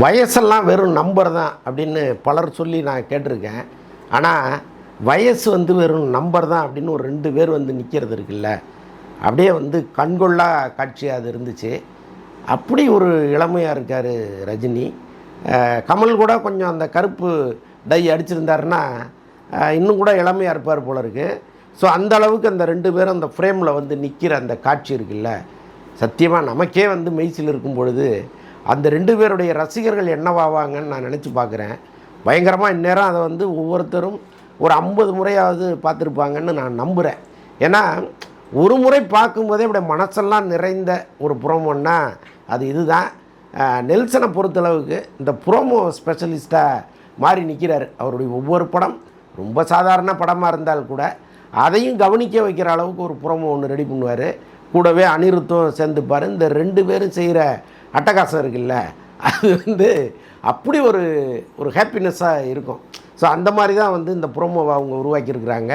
வயசெல்லாம் வெறும் நம்பர் தான் அப்படின்னு பலர் சொல்லி நான் கேட்டிருக்கேன். ஆனால் வயசு வந்து வெறும் நம்பர் தான் அப்படின்னு ஒரு ரெண்டு பேர் வந்து நிற்கிறது இருக்குல்ல. அப்படியே வந்து கண்கொள்ளா காட்சியாக அது இருந்துச்சு. அப்படி ஒரு இளமையாக இருக்கார் ரஜினி. கமல் கூட கொஞ்சம் அந்த கருப்பு டை அடிச்சிருந்தாருன்னா இன்னும் கூட இளமையாக இருப்பார் போல இருக்குது ஸோ அந்த அளவுக்கு அந்த ரெண்டு பேரும் அந்த ஃப்ரேமில் வந்து நிற்கிற அந்த காட்சி இருக்குல்ல. சத்தியமாக நமக்கே வந்து மெய்சில் இருக்கும் பொழுது அந்த ரெண்டு பேருடைய ரசிகர்கள் என்னவாவாங்கன்னு நான் நினச்சி பார்க்குறேன். பயங்கரமாக இந்நேரம் அதை வந்து ஒவ்வொருத்தரும் ஒரு ஐம்பது முறையாவது பார்த்துருப்பாங்கன்னு நான் நம்புகிறேன் ஏன்னா ஒரு முறை பார்க்கும்போதே இப்படி மனசெல்லாம் நிறைந்த ஒரு புறமோன்னா அது இதுதான். நெல்சனை பொறுத்தளவுக்கு இந்த புரோமோ ஸ்பெஷலிஸ்ட்டாக மாறி நிற்கிறார் அவருடைய ஒவ்வொரு படம் ரொம்ப சாதாரண படமாக இருந்தால் கூட அதையும் கவனிக்க வைக்கிற அளவுக்கு ஒரு ப்ரோமோ ஒன்று ரெடி பண்ணுவார். கூடவே அனிருத்தம் சேர்ந்துப்பார். இந்த ரெண்டு பேரும் செய்கிற அட்டகாசம் இருக்குல்ல? அது வந்து அப்படி ஒரு ஒரு ஹாப்பினஸ்ஸாக இருக்கும். ஸோ அந்த மாதிரி தான் வந்து இந்த புறமோவை அவங்க உருவாக்கியிருக்கிறாங்க.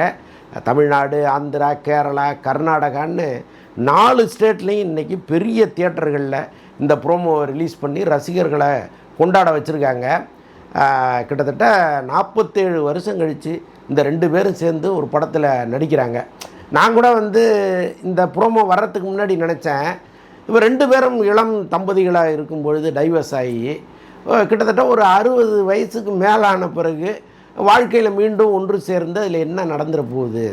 தமிழ்நாடு ஆந்திரா கேரளா கர்நாடகான்னு நாலு ஸ்டேட்லேயும் இன்றைக்கி பெரிய தியேட்டர்களில் இந்த ப்ரோமோவை ரிலீஸ் பண்ணி ரசிகர்களை கொண்டாட வச்சுருக்காங்க. கிட்டத்தட்ட நாற்பத்தேழு வருஷம் கழித்து இந்த ரெண்டு பேரும் சேர்ந்து ஒரு படத்தில் நடிக்கிறாங்க. நான் கூட வந்து இந்த ப்ரோமோ வர்றதுக்கு முன்னாடி நினச்சேன். இப்போ ரெண்டு பேரும் இளம் தம்பதிகளாக இருக்கும் பொழுது டைவர்ஸ் ஆகி கிட்டத்தட்ட ஒரு அறுபது வயசுக்கு மேலான பிறகு வாழ்க்கையில் மீண்டும் ஒன்று சேர்ந்து அதில் என்ன நடந்துட போகுது?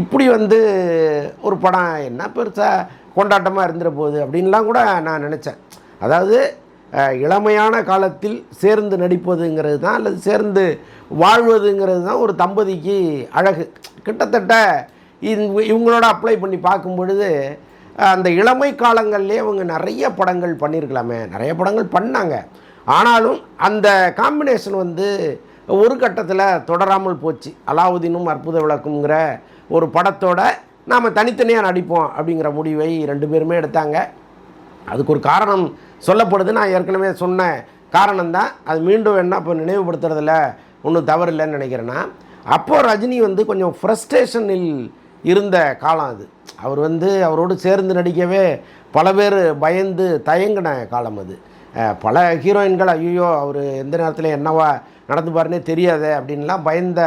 இப்படி வந்து ஒரு படம் என்ன பெருசாக கொண்டாட்டமாக இருந்துட போகுது அப்படின்லாம் கூட நான் நினச்சேன். அதாவது இளமையான காலத்தில் சேர்ந்து நடிப்பதுங்கிறது தான் அல்லது சேர்ந்து வாழ்வதுங்கிறது தான் ஒரு தம்பதிக்கு அழகு. கிட்டத்தட்ட இவங்களோட அப்ளை பண்ணி பார்க்கும் பொழுது அந்த இளமை காலங்கள்லேயே அவங்க நிறைய படங்கள் பண்ணியிருக்கலாமே நிறைய படங்கள் பண்ணாங்க. ஆனாலும் அந்த காம்பினேஷன் வந்து ஒரு கட்டத்தில் தொடராமல் போச்சு. அலாவுதீனும் அற்புத விளக்குங்கிற ஒரு படத்தோட நாம் தனித்தனியாக நடிப்போம் அப்படிங்கிற முடிவை ரெண்டு பேருமே எடுத்தாங்க. அதுக்கு ஒரு காரணம் சொல்லப்படுது. நான் ஏற்கனவே சொன்ன காரணம் தான் அது மீண்டும் என்ன இப்போ நினைவுபடுத்துறதுல ஒன்றும் தவறு இல்லைன்னு நினைக்கிறேன்னா அப்போது ரஜினி வந்து கொஞ்சம் ஃப்ரஸ்ட்ரேஷனில் இருந்த காலம் அது. அவர் வந்து அவரோடு சேர்ந்து நடிக்கவே பல பேர் பயந்து தயங்கின காலம் அது. பல ஹீரோயின்கள் ஐயோ அவர் எந்த நேரத்தில் என்னவா நடந்துப்பாருனே தெரியாதே அப்படின்லாம் பயந்த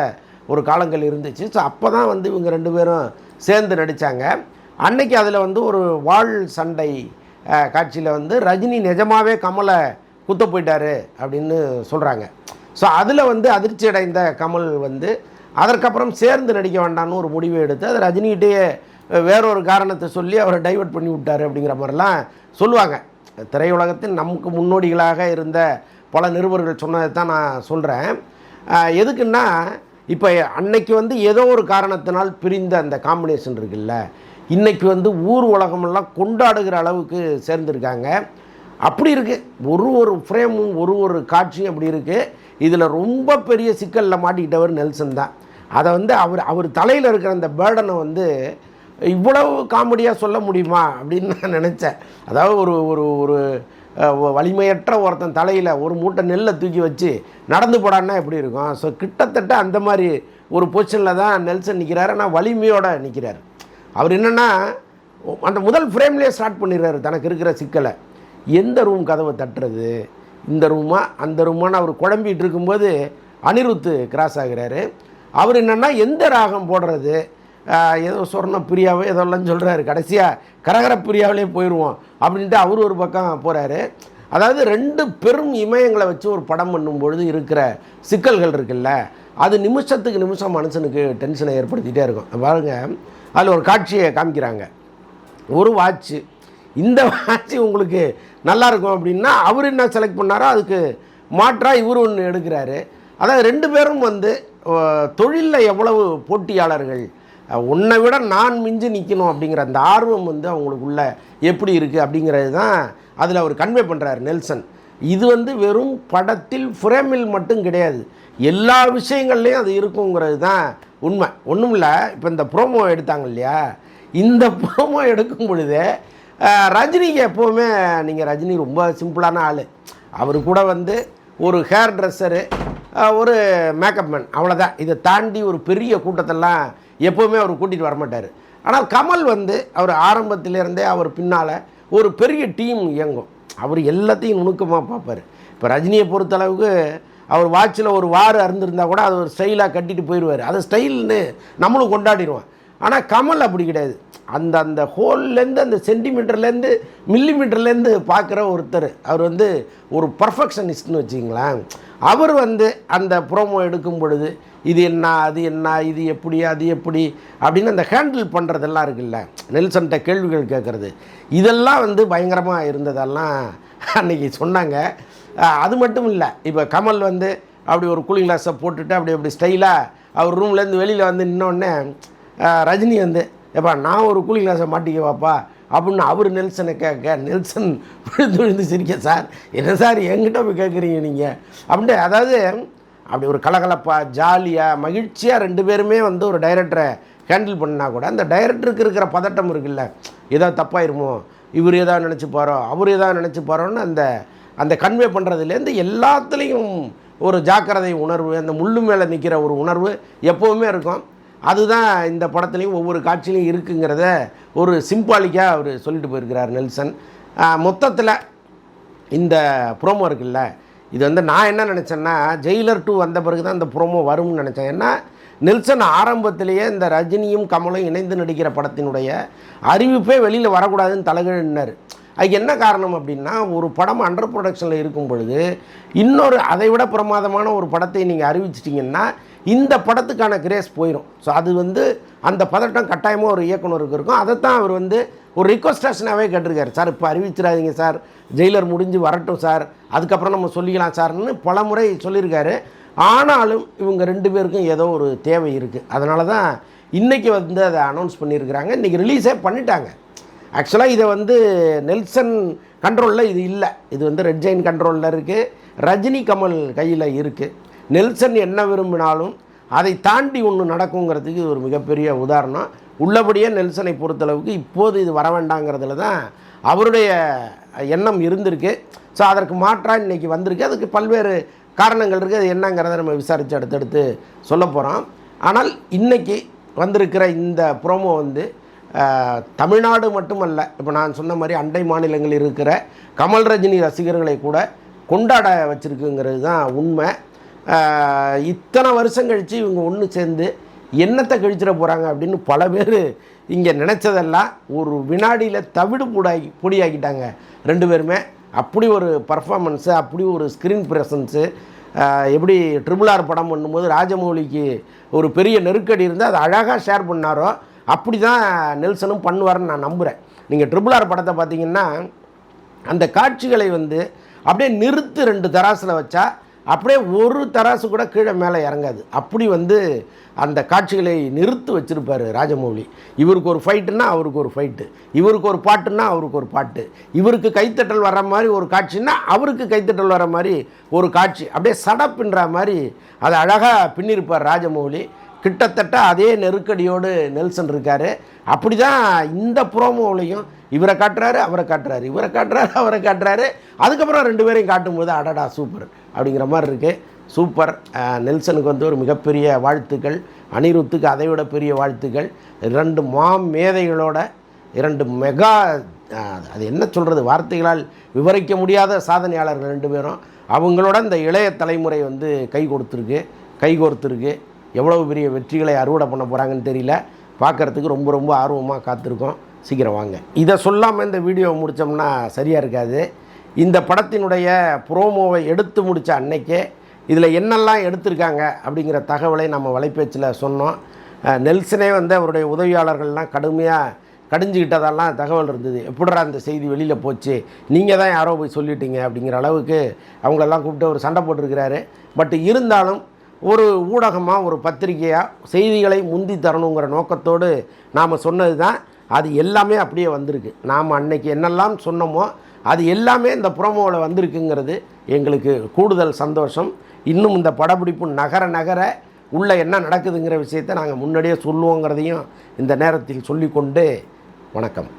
ஒரு காலங்கள் இருந்துச்சு. ஸோ அப்போ தான் வந்து இவங்க ரெண்டு பேரும் சேர்ந்து நடித்தாங்க அன்னைக்கு அதில் வந்து ஒரு வாழ் சண்டை காட்சியில் வந்து ரஜினி நிஜமாகவே கமலை குத்த போயிட்டாரு அப்படின்னு சொல்கிறாங்க ஸோ அதில் வந்து அதிர்ச்சி அடைந்த கமல் வந்து அதற்கப்புறம் சேர்ந்து நடிக்க வேண்டாம்னு ஒரு முடிவை எடுத்து அது ரஜினிகிட்டேயே வேறொரு காரணத்தை சொல்லி அவரை டைவர்ட் பண்ணி விட்டாரு அப்படிங்கிற மாதிரிலாம் சொல்லுவாங்க. திரையுலகத்தில் நமக்கு முன்னோடிகளாக இருந்த பல நிருபர்கள் சொன்னதை தான் நான் சொல்கிறேன் எதுக்குன்னா இப்போ அன்னைக்கு வந்து ஏதோ ஒரு காரணத்தினால் பிரிந்த அந்த காம்பினேஷன் இருக்குல்ல இன்றைக்கி வந்து ஊர் உலகமெல்லாம் கொண்டாடுகிற அளவுக்கு சேர்ந்துருக்காங்க. அப்படி இருக்குது ஒரு ஒரு ஃப்ரேமும் ஒரு ஒரு காட்சியும் அப்படி இருக்குது இதில் ரொம்ப பெரிய சிக்கலில் மாட்டிக்கிட்டவர் நெல்சன் தான். அதை வந்து அவர் அவர் தலையில் இருக்கிற அந்த பேர்டனை வந்து இவ்வளவு காமெடியாக சொல்ல முடியுமா அப்படின்னு நான் நினச்சேன். அதாவது ஒரு ஒரு ஒரு வலிமையற்ற ஒருத்தன் தலையில் ஒரு மூட்டை நெல்லை தூக்கி வச்சு நடந்து போடான்னா எப்படி இருக்கும்? ஸோ கிட்டத்தட்ட அந்த மாதிரி ஒரு பொசிஷனில் தான் நெல்சன் நிற்கிறாரு. ஆனால் வலிமையோடு நிற்கிறார். அவர் என்னென்னா அந்த முதல் ஃப்ரேம்லேயே ஸ்டார்ட் பண்ணிடுறாரு தனக்கு இருக்கிற சிக்கலை. எந்த ரூம் கதவை தட்டுறது? இந்த ரூமா அந்த ரூமான்னு அவர் குழம்பிகிட்டு இருக்கும்போது அனிருத்து கிராஸ் ஆகுறாரு. அவர் என்னென்னா எந்த ராகம் போடுறது? ஏதோ சொர்ண பிரியாவோ ஏதோலாம் சொல்கிறாரு கடைசியாக கரகர பிரியாவிலே போயிடுவோம் அப்படின்ட்டு அவர் ஒரு பக்கம் போகிறாரு அதாவது ரெண்டு பெரும் இமயங்களை வச்சு ஒரு படம் பண்ணும் பொழுது இருக்கிற சிக்கல்கள் இருக்குல்ல அது நிமிஷத்துக்கு நிமிஷம் மனுஷனுக்கு டென்ஷனை ஏற்படுத்திகிட்டே இருக்கும். பாருங்க அதில் ஒரு காட்சியை காமிக்கிறாங்க. ஒரு வாட்ச்சு இந்த வாட்ச் உங்களுக்கு நல்லா இருக்கும் அப்படின்னா அவர் என்ன செலக்ட் பண்ணாரோ அதுக்கு மாற்றாக இவர் ஒன்று எடுக்கிறாரு. அதாவது ரெண்டு பேரும் வந்து தொழிலில் எவ்வளவு போட்டியாளர்கள் உன்னை விட நான் மிஞ்சி நிற்கணும் அப்படிங்கிற அந்த ஆர்வம் வந்து அவங்களுக்குள்ள எப்படி இருக்குது அப்படிங்கிறது தான் அதில் அவர் கன்வே பண்ணுறாரு நெல்சன். இது வந்து வெறும் படத்தில் ஃப்ரேமில் மட்டும் கிடையாது. எல்லா விஷயங்கள்லேயும் அது இருக்குங்கிறது தான் உண்மை. ஒன்றும் இல்லை இப்போ இந்த ப்ரோமோ எடுத்தாங்க இல்லையா? இந்த ப்ரோமோ எடுக்கும் பொழுதே ரஜினிக்கு எப்போவுமே நீங்கள் ரஜினி ரொம்ப சிம்பிளான ஆள். அவர் கூட வந்து ஒரு ஹேர் ட்ரெஸ்ஸரு ஒரு மேக்கப் மேன் அவ்வளோதான் இதை தாண்டி ஒரு பெரிய கூட்டத்தெல்லாம் எப்போவுமே அவர் கூட்டிகிட்டு வரமாட்டார். ஆனால் கமல் வந்து அவர் ஆரம்பத்திலேருந்தே அவர் பின்னால் ஒரு பெரிய டீம் இயங்கும். அவர் எல்லாத்தையும் நுணுக்கமாக பார்ப்பார். இப்போ ரஜினியை பொறுத்தளவுக்கு அவர் வாட்சில் ஒரு வாறு அருந்திருந்தால் கூட அது ஒரு ஸ்டைலாக கட்டிட்டு போயிடுவார். அது ஸ்டைல்னு நம்மளும் கொண்டாடிடுவோம். ஆனால் கமல் அப்படி கிடையாது. அந்த அந்த ஹோல்லேருந்து அந்த சென்டிமீட்டர்லேருந்து மில்லிமீட்டர்லேருந்து பார்க்குற ஒருத்தர். அவர் வந்து ஒரு பர்ஃபெக்ஷனிஸ்ட்னு வச்சிங்களேன் அவர் வந்து அந்த ப்ரோமோ எடுக்கும் பொழுது இது என்ன அது என்ன இது எப்படி அது எப்படி அப்படின்னு அந்த ஹேண்டில் பண்ணுறதெல்லாம் இருக்குல்ல. நெல்சன்கிட்ட கேள்விகள் கேட்குறது. இதெல்லாம் வந்து பயங்கரமாக இருந்ததெல்லாம் அன்னைக்கு சொன்னாங்க. அது மட்டும் இல்லை. இப்போ கமல் வந்து அப்படி ஒரு கூலிங் கிளாஸை போட்டுட்டு அப்படி அப்படி ஸ்டைலாக அவர் ரூம்லேருந்து வெளியில் வந்து நின்னோடனே ரஜினி வந்து ஏப்பா நான் ஒரு கூலிங் கிளாஸை மாட்டிக்கவாப்பா அப்படின்னு அவர் நெல்சனை கேட்க நெல்சன் விழுந்து விழுந்து சிரிக்க சார் என்ன சார் என்கிட்ட போய் கேட்குறீங்க நீங்கள் அப்படின்ட்டு அதாவது அப்படி ஒரு கலகலப்பாக ஜாலியாக மகிழ்ச்சியாக ரெண்டு பேருமே வந்து ஒரு டைரக்டரை ஹேண்டில் பண்ணால் கூட அந்த டைரக்டருக்கு இருக்கிற பதட்டம் இருக்குல்ல ஏதோ தப்பாயிருமோ இவர் ஏதாவது நினச்சிப்பாரோ அவர் ஏதாவது நினச்சிப்பாரோன்னு அந்த அந்த கன்வே பண்ணுறதுலேருந்து எல்லாத்துலேயும் ஒரு ஜாக்கிரதை உணர்வு அந்த முள்ளு மேலே நிற்கிற ஒரு உணர்வு எப்போவுமே இருக்கும். அதுதான் இந்த படத்துலேயும் ஒவ்வொரு காட்சியிலையும் இருக்குங்கிறத ஒரு சிம்பாலிக்காக அவர் சொல்லிட்டு போயிருக்கிறார் நெல்சன். மொத்தத்தில் இந்த ப்ரோமோ இருக்குல்ல இது வந்து நான் என்ன நினச்சேன்னா ஜெயிலர் டூ வந்த பிறகு தான் இந்த ப்ரோமோ வரும்னு நினச்சேன். ஏன்னா நெல்சன் ஆரம்பத்திலேயே இந்த ரஜினியும் கமலும் இணைந்து நடிக்கிற படத்தினுடைய அறிவிப்பே வெளியில் வரக்கூடாதுன்னு தலைகழினார். அதுக்கு என்ன காரணம் அப்படின்னா ஒரு படம் அண்டர் ப்ரொடக்ஷனில் இருக்கும் பொழுது இன்னொரு அதை விட பிரமாதமான ஒரு படத்தை நீங்கள் அறிவிச்சிட்டிங்கன்னா இந்த படத்துக்கான கிரேஸ் போயிடும் ஸோ அது வந்து அந்த பதட்டம் கட்டாயமாக ஒரு இயக்குனருக்கு இருக்கும். அதைத்தான் அவர் வந்து ஒரு ரிக்வஸ்டேஷனாகவே கேட்டிருக்காரு. சார் இப்போ அறிவிச்சிடாதீங்க சார். ஜெயிலர் முடிஞ்சு வரட்டும் சார். அதுக்கப்புறம் நம்ம சொல்லிக்கலாம் சார்னு பல முறை சொல்லியிருக்காரு. ஆனாலும் இவங்க ரெண்டு பேருக்கும் ஏதோ ஒரு தேவை இருக்குது அதனால தான் இன்றைக்கி வந்து அதை அனௌன்ஸ் பண்ணியிருக்கிறாங்க. இன்றைக்கி ரிலீஸே பண்ணிட்டாங்க. ஆக்சுவலாக இதை வந்து நெல்சன் கண்ட்ரோலில் இது இல்லை. இது வந்து ரெட் ஜெயின் கண்ட்ரோலில் இருக்குது ரஜினி கமல் கையில் இருக்குது நெல்சன் என்ன விரும்பினாலும் அதை தாண்டி ஒன்று நடக்குங்கிறதுக்கு இது ஒரு மிகப்பெரிய உதாரணம். உள்ளபடியே நெல்சனை பொறுத்தளவுக்கு இப்போது இது வர வேண்டாங்கிறதுல தான் அவருடைய எண்ணம் இருந்திருக்கு. ஸோ அதற்கு மாற்றாக இன்றைக்கி வந்திருக்கு. அதுக்கு பல்வேறு காரணங்கள் இருக்குது அது என்னங்கிறத நம்ம விசாரித்து அடுத்தடுத்து சொல்ல போகிறோம் ஆனால் இன்றைக்கி வந்திருக்கிற இந்த ப்ரோமோ வந்து தமிழ்நாடு மட்டுமல்ல இப்போ நான் சொன்ன மாதிரி அண்டை மாநிலங்களில் இருக்கிற கமல் ரஜினி ரசிகர்களை கூட கொண்டாட வச்சுருக்குங்கிறது தான் உண்மை. இத்தனை வருஷம் கழித்து இவங்க ஒன்று சேர்ந்து என்னத்தை கழிச்சிட போகிறாங்க அப்படின்னு பல பேர் இங்கே நினச்சதெல்லாம் ஒரு வினாடியில் தவிடு பொடாகி பொடியாக்கிட்டாங்க. ரெண்டு பேருமே. அப்படி ஒரு பர்ஃபார்மன்ஸு அப்படி ஒரு ஸ்க்ரீன் ப்ரெசன்ஸு எப்படி ட்ரிபிள் ஆர் படம் பண்ணும்போது ராஜமௌலிக்கு ஒரு பெரிய நெருக்கடி இருந்து அதை அழகாக ஷேர் பண்ணாரோ அப்படி தான் நெல்சனும் பண்ணுவார்னு நான் நம்புகிறேன் நீங்கள் ட்ரிபிள் ஆர் படத்தை பார்த்தீங்கன்னா அந்த காட்சிகளை வந்து அப்படியே நிறுத்து ரெண்டு தராசில் வச்சா அப்படியே ஒரு தராசு கூட கீழே மேலே இறங்காது. அப்படி வந்து அந்த காட்சிகளை நிறுத்து வச்சுருப்பார் ராஜமௌலி. இவருக்கு ஒரு ஃபைட்டுன்னா அவருக்கு ஒரு ஃபைட்டு இவருக்கு ஒரு பாட்டுன்னா அவருக்கு ஒரு பாட்டு. இவருக்கு கைத்தட்டல் வர்ற மாதிரி ஒரு காட்சின்னா அவருக்கு கைத்தட்டல் வர மாதிரி ஒரு காட்சி. அப்படியே சடப்பின்ற மாதிரி அதை அழகாக பின்னிருப்பார் ராஜமௌலி. கிட்டத்தட்ட அதே நெருக்கடியோடு நெல்சன் இருக்கார். அப்படி தான் இந்த புரோமோலையும் இவரை காட்டுறாரு அவரை காட்டுறாரு இவரை காட்டுறாரு அவரை காட்டுறாரு. அதுக்கப்புறம் ரெண்டு பேரையும் காட்டும்போது அடடா சூப்பர் அப்படிங்கிற மாதிரி இருக்குது சூப்பர். நெல்சனுக்கு வந்து ஒரு மிகப்பெரிய வாழ்த்துக்கள். அனிருத்துக்கு அதை விட பெரிய வாழ்த்துக்கள். இரண்டு மா மேதைகளோட இரண்டு மெகா அது என்ன சொல்கிறது வார்த்தைகளால் விவரிக்க முடியாத சாதனையாளர்கள் ரெண்டு பேரும். அவங்களோட இந்த இளைய தலைமுறை வந்து கை கொடுத்துருக்கு கை கோர்த்துருக்கு. எவ்வளவு பெரிய வெற்றிகளை அறுவடை பண்ண போகிறாங்கன்னு தெரியல. பார்க்குறதுக்கு ரொம்ப ரொம்ப ஆர்வமாக காத்திருக்கோம். சீக்கிரம் வாங்க. இதை சொல்லாமல் இந்த வீடியோவை முடித்தோம்னா சரியாக இருக்காது. இந்த படத்தினுடைய ப்ரோமோவை எடுத்து முடித்த அன்னைக்கே இதில் என்னெல்லாம் எடுத்திருக்காங்க அப்படிங்கிற தகவலை நம்ம வலைப்பேச்சில் சொன்னோம். நெல்சனே வந்து அவருடைய உதவியாளர்கள்லாம் கடுமையாக கடிஞ்சிக்கிட்டதெல்லாம் தகவல் இருந்தது. எப்படிடா அந்த செய்தி வெளியில் போச்சு? நீங்கள் தான் யாரோ போய் சொல்லிட்டீங்க அப்படிங்கிற அளவுக்கு அவங்களெல்லாம் கூப்பிட்டு ஒரு சண்டை போட்டிருக்கிறாரு. பட் இருந்தாலும் ஒரு ஊடகமாக ஒரு பத்திரிகையாக செய்திகளை முந்தி தரணுங்கிற நோக்கத்தோடு நாம் சொன்னது தான் அது எல்லாமே அப்படியே வந்திருக்கு. நாம் அன்னைக்கு என்னெல்லாம் சொன்னோமோ அது எல்லாமே இந்த ப்ரோமோவில் வந்திருக்குங்கிறது எங்களுக்கு கூடுதல் சந்தோஷம். இன்னும் இந்த படப்பிடிப்பு நகர நகர உள்ளே என்ன நடக்குதுங்கிற விஷயத்தை நாங்கள் முன்னாடியே சொல்லுவோங்கிறதையும் இந்த நேரத்தில் சொல்லிக்கொண்டு வணக்கம்.